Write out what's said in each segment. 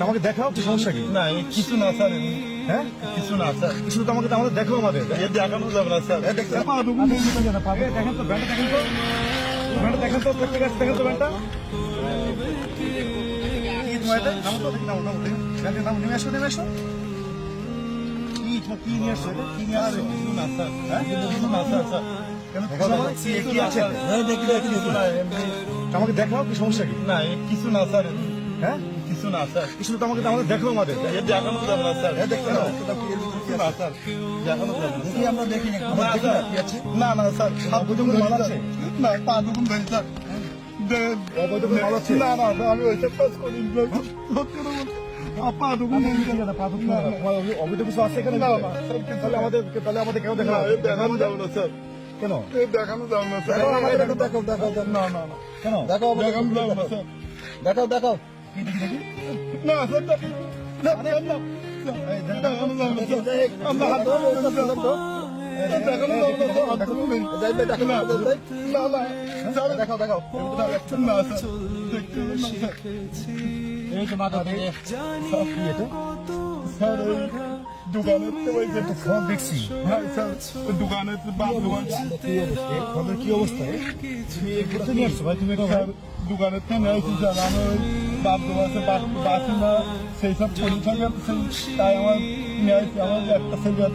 আমাকে দেখাও কি সমস্যা কি? না কিছু না স্যার হ্যাঁ? কিছু না স্যার। কিছু তো আমাকে আমাদের দেখো আমাদের। দেখানো যাবে না স্যার। দেখেন তো ব্যান্ডটা দেখেন তো। ব্যান্ডটা দেখেন তো প্রত্যেক আছে দেখেন তো ব্যান্ডটা। কি নিয়ে আসছো কি নিয়ে আসছো না স্যার। হ্যাঁ? না স্যার। দেখি দেখি দেখি আমাকে দেখাও কি সমস্যা কি না কিছু না স্যার হ্যাঁ কিছু না স্যার কিছু তো আমাকে আমাদের দেখো আমাদের না না স্যার দেখানো যাবে আমরা দেখি না দেখি আছে না না স্যার হাত পর্যন্ত মাল আছে না পা দুগুন ধরে স্যার আমি ওইসব কিছু আছে এখানে তাহলে আমাদের তাহলে আমাদের কেউ দেখা এ যাবে না স্যার কেন? দেখানো যাবে না দেখাও, দেখাও দেখাও না না না। কেন? দেখাও দেখানো না দেখাও দেখাও না স্যার। দেখাও স্যার, দেখাও দেখাও। তো ওই দোকানের তো তো কি অবস্থা দোকানের তো ওই বাপ দোকানে বাসি না সেই সব পরি থাকে তাই আমার একটা ছেলে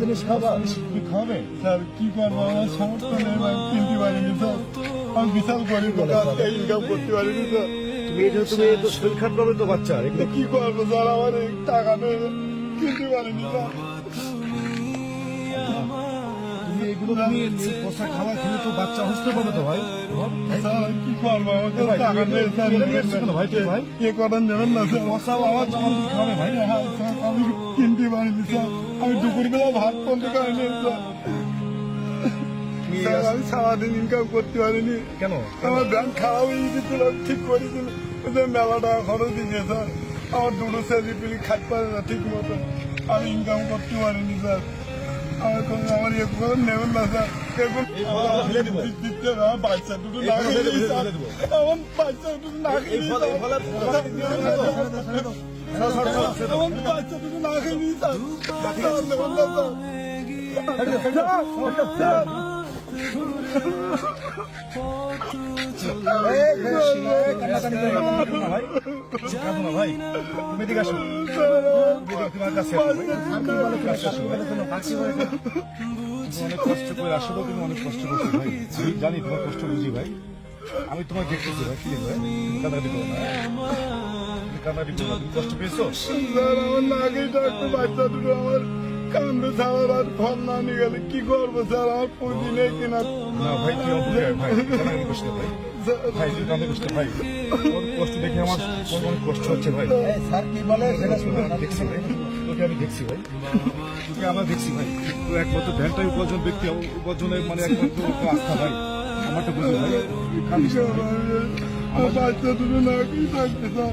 জিনিস খাবা কি খাবে স্যার কি করব আমার সমর্থ নেই কিনতে পারিনি স্যার আমি বিশাল গরিব ইনকাম করতে পারিনি স্যার তুমি এই তুমি তো শরীর খারাপ হবে তো বাচ্চা এগুলো কি করব? স্যার আমার টাকা নেই কিনতে পারিনি তুমি এগুলো তুমি এই খাবার খেলে তো বাচ্চা অসুস্থ পাবে তো ভাই। স্যার কি করব? আমাকে টাকা নেই স্যার। ভাই, ভাই? এ না স্যার। পচাও আমার আমার খাবে ভাই? আমি কিনতে পারিনি স্যার। আমি দুপুরবেলা ভাত বন্ধ করিনি স্যার। তুমি স্যার আমি সারাদিন ইনকাম করতে পারিনি। কেন? আমার ব্যাংক খারাপ হয়ে গেছিল ঠিক করেছিল। মেলা টাকা খরচ স্যার আমার দুটো স্যালারি পিলি পারে না ঠিক মতো। আমি ইনকাম করতে পারিনি স্যার আমার কোনো আমার ইয়ে করে নেবেন না স্যার এখন দিতে আমার বাচ্চা দুটো না খেয়ে। আমার বাচ্চা দুটো না খেয়ে এই ফল- এই ফল- স্যার। ছাড়ো, ছাড়ো, ছাড়ো, ছাড়ো। আমার বাচ্চা দুটো না খেয়ে স্যার ভাই? তুমি এদিকে আসো। তোমার কাছে অনেক কষ্ট করে আসলে তুমি অনেক কষ্ট করছ ভাই। জানি তোমার কষ্ট বুঝি ভাই। আমি তোমার দেখতেছি ভাই কি ভাই? কান্নাকাটি করো না। কান্নাকাটি করো তুমি কষ্ট পেয়েছ? আমার বাচ্চা দুটো আমার। কান্দে ছাড়ার আর ফল না নিয়ে কি করব স্যার? আমার পুঁজি নেই কিনা? না ভাই কি ভাই ভাই ভাই কান্নাকাটি ভাই কষ্ট দেখে আমার অনেক কষ্ট হচ্ছে ভাই? স্যার কি বলে? সেটা শুনে আমি দেখছি ভাই। তোকে আমি দেখছি ভাই। তোকে আমরা দেখছি ভাই। তো একমাত্র ভ্যানটাই উপার্জন ব্যক্তি উপার্জনের মানে একমাত্র আস্থা ভাই। আমারটা বুঝি ভাই। তুই না ভাই। আমার বাচ্চা দুটো স্যার খাবার দেবেন স্যার।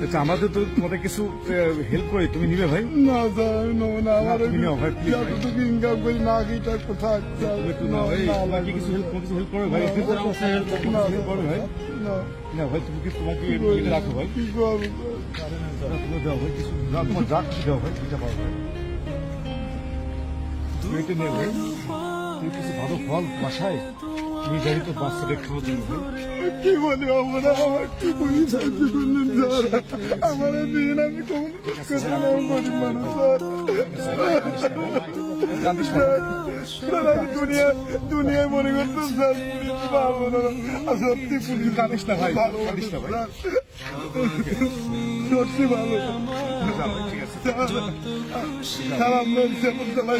আমাদের তো তোমাদের কিছু হেল্প করে তুমি নিবে ভাই? না স্যার আমি নেব না আমার তুমি নাও ভাই, যতটুকু ইনকাম করি থাক স্যার তুমি না, ভাই না, কিছু হেল্প কিছু হেল্প করবে ভাই? হেল্প করবে ভাই। না। না ভাই তুমি কি তোমাকে রাখো ভাই। কি করব? তুমি দাও ভাই কিছু যা তোমার যা কিছু দাও ভাই? পারো ভাই। তুমি এটা ভাই। তুমি কিছু ভালো ফল বাসায়। কি বলি আমরা? আমার কি বলি? সাহায্য করলেন স্যার। আমার দিন আমি কোন গরিব মানুষ স্যার। কান্দিস না স্যার আমি দুনিয়া দুনিয়ায় মনে করতাম স্যার পুলিশ না। সত্যি পুলিশ কান্দিস না ভাই ভালো না ভাই। সত্যি ভালো। স্যার আপনার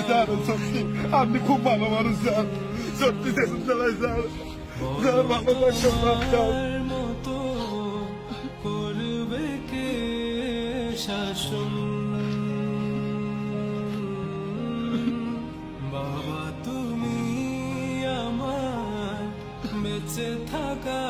স্যার সত্যি। আপনি খুব ভালো মানুষ স্যার। মতো করবে কে শাসন বাবা তুমি আমার বেঁচে থাকা